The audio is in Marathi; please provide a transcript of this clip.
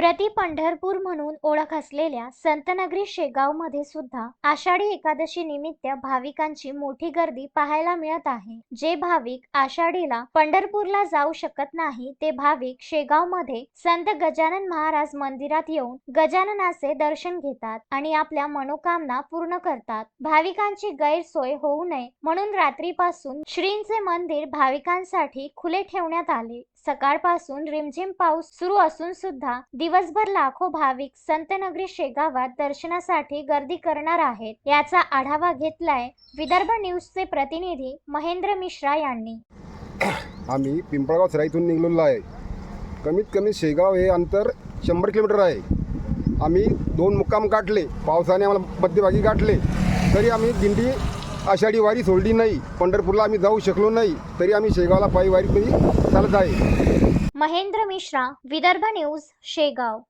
प्रति पंढरपूर म्हणून ओळख असलेल्या संतनगरी शेगावमध्ये सुद्धा आषाढी एकादशी निमित्त भाविकांची मोठी गर्दी पाहायला मिळत आहे. जे भाविक आषाढीला पंढरपूरला जाऊ शकत नाही ते भाविक शेगावमध्ये संत गजानन महाराज मंदिरात येऊन गजाननाचे दर्शन घेतात आणि आपल्या मनोकामना पूर्ण करतात. भाविकांची गैरसोय होऊ नये म्हणून रात्रीपासून श्रींचे मंदिर भाविकांसाठी खुले ठेवण्यात आले. सकाळपासून रिमझिम पाऊस सुरू असून सुद्धा दिवसभर लाखो भाविक संतनगरी शेगावात दर्शनासाठी गर्दी करणार आहेत याचा आढावा घेतलाय विदर्भ न्यूजचे प्रतिनिधी महेंद्र मिश्रा यांनी. आम्ही पिंपळगाव सराईतून इथून निघलेलो आहे. कमीत कमी शेगाव हे अंतर शंभर किलोमीटर आहे. आम्ही दोन मुक्काम गाठले पावसाने आम्हाला मध्यभागी गाठले. तरी आम्ही दिंडी आषाढी वारी सोडली नाही. पंढरपूरला आम्ही जाऊ शकलो नाही. तरी आम्ही शेगावला पायी वारीतही चालत आहे. महेंद्र मिश्रा विदर्भ न्यूज शेगाव.